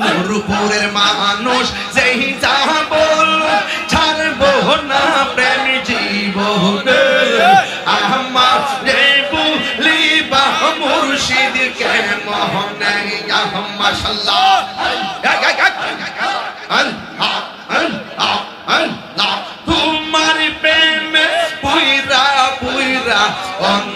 নূরপুরের মানুষ, যেই যা বল, ছাড়বো না প্রেম জীবনে। আমার তোমার প্রেমে পুইরা পুইরা অন্তর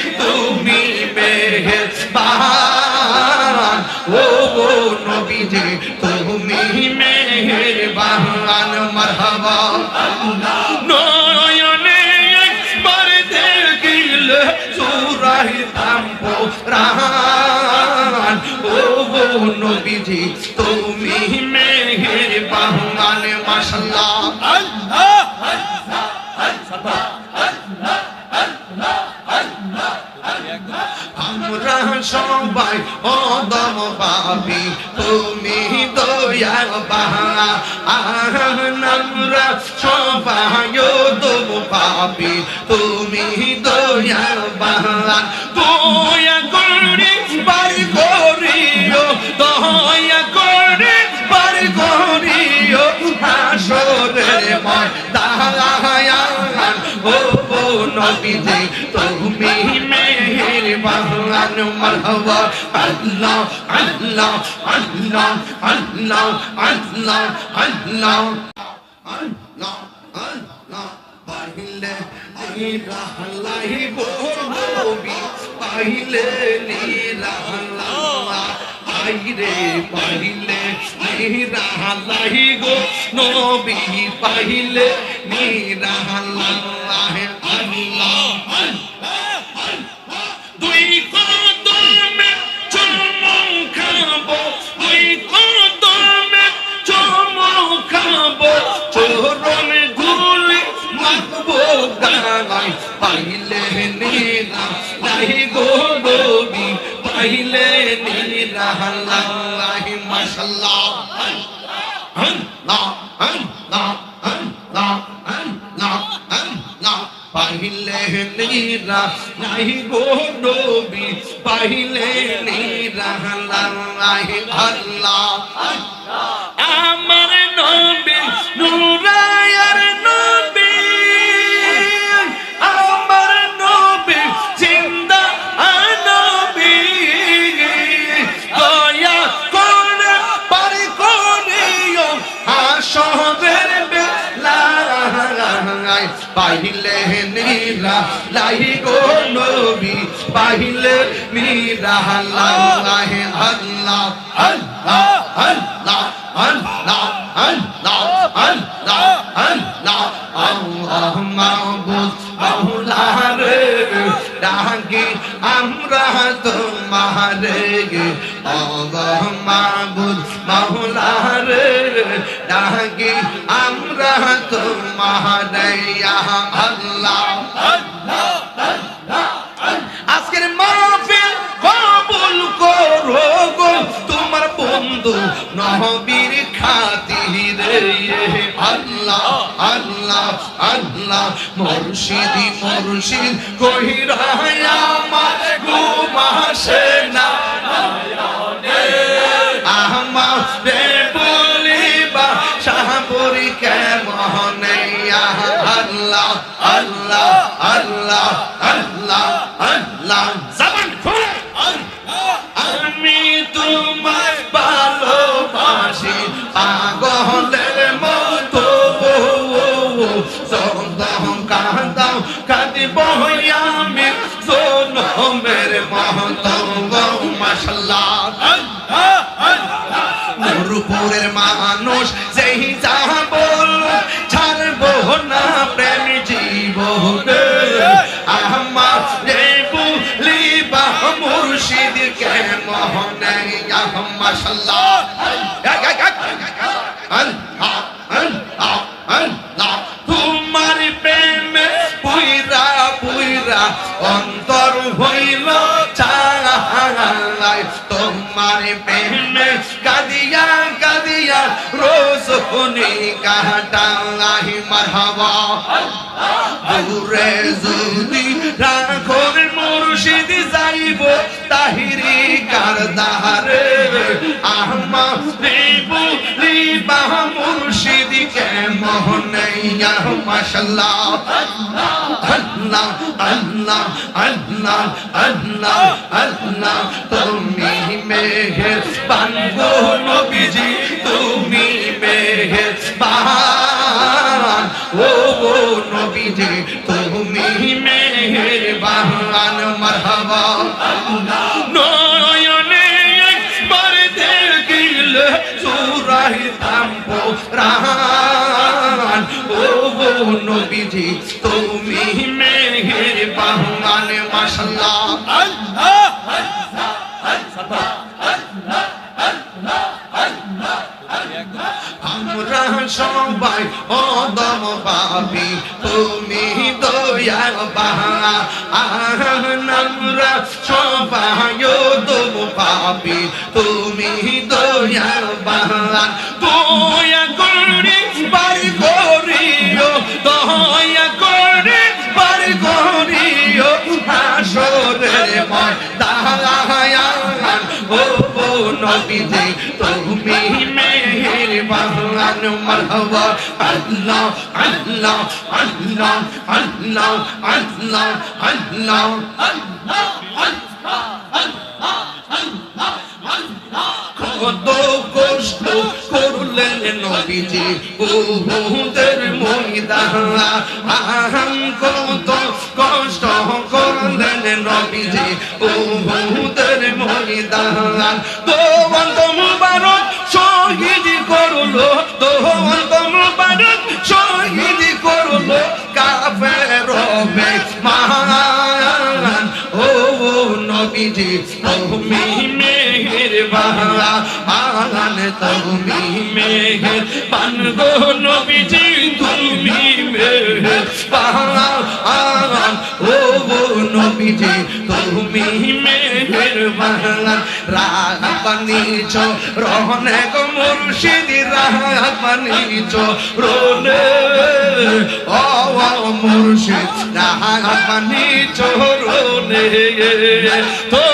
প্রাণ ও নবীজি, তুমি মেহের বাহমান মাসাল্লাহ আল্লাহ আল্লাহ আল্লাহ আল্লাহ আল্লাহ পাবি তুমি দয়া বাহা আমরা সবাই অদম পাবি তুমি দয়া বাহা ময়দান ও ও নবীজি তুমি মেহেরবান মারহাবা আল্লাহ আল্লাহ পাইলে নিরালা আইরে পাইলে নিরালাই গো নবী পাইলে নিরালাই। নীরা নাই গো নবী পাইলে নীরা আল্লাহ আল্লাহ। লাই গো নবী পাইলে নীরা লাই আল্লাহ আল্লাহ আল্লাহ আল্লাহ আল্লাহ আল্লাহ আল্লাহ আল্লাহ। মাহবুব মাওলা রে ডাকি আমরা তোমারে। আল্লাহ মাহবুব মাওলা রে ডাকি আমরা তোমারে। ইয়া আল্লাহ। নহবীর খাতিরে আল্লাহ আল্লাহ আল্লাহ মুর্শিদি মুর্শিদ কহিরা আমার ঘুমাসে না। আমারে বলিবা শাহপুরি কেমন? আল্লাহ আল্লাহ আল্লাহ আল্লাহ আল্লাহ। আমি তোমায় রসুলপুরের মানুষ সেই যাব ছাড়ব না প্রেম জীবন। আমার মুর্শিদ কে মোহন আমার সাল্লাহ দূরে যদি রাখর মুর্শিদ যাইব তাহিরি কারদারে আহমা রিবু রিবা মুর্শিদ কে মোহনাইয়া মাশাল্লাহ। আল্লাহ আল্লাহ আল্লাহ আল্লাহ আল্লাহ। তুমি মেহের বানগো রান ও নবীজি, তুমি মেহের বান মাশাল্লাহ আমরা অদম পাবি তুমি দয়া বাহা আমরা সবাই অদম পাবি তুমি হাসরের ময়দান ও নবীজি তুমি মেহের বাহান মারহাবা আল্লাহ আল্লাহ আল্লাহ আল্লাহ আল্লাহ আল্লাহ কত কষ্ট করলেন নবীজি বহুদের ময়দান আহাম কত কষ্ট করলেন নবীজি বহুদের ময়দান। দোয়ান্ত মুবারক শহীদ করল, দোয়ান্ত মুবারক শহীদ করল কাফের রবে মান ও নবীজি তুমি মেহের বাংলা আন তুমি মেহের পান গো নবীজি তুমি মেহের ও নবীজি তুমি মেহের বাংলা রাগাবানি চো রহনে গো মুর্শিদি রাগাবানি চো রোনে ও মুর্শিদ রাগাবানি চো রোনে তোমারি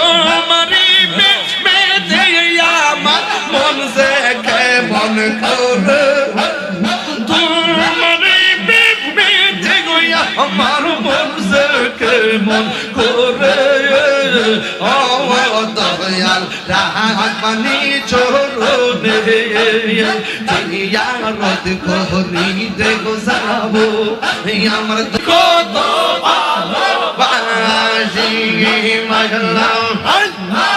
রাহাবানি চরণে জিয়ারত করি দেখো যাব আমার কত ভালোবাসি মাশাল্লাহ। দেখে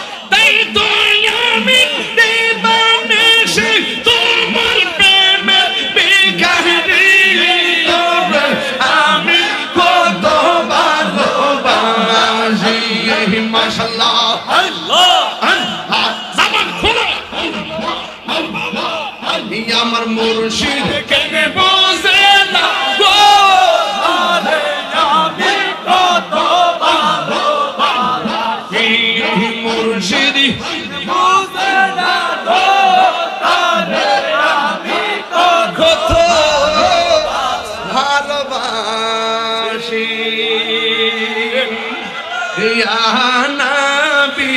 আমার মুর্শিদ কেনে বোঝে না? গো মুর্শিদি কত ভালোবাসি। ইয়া নবী।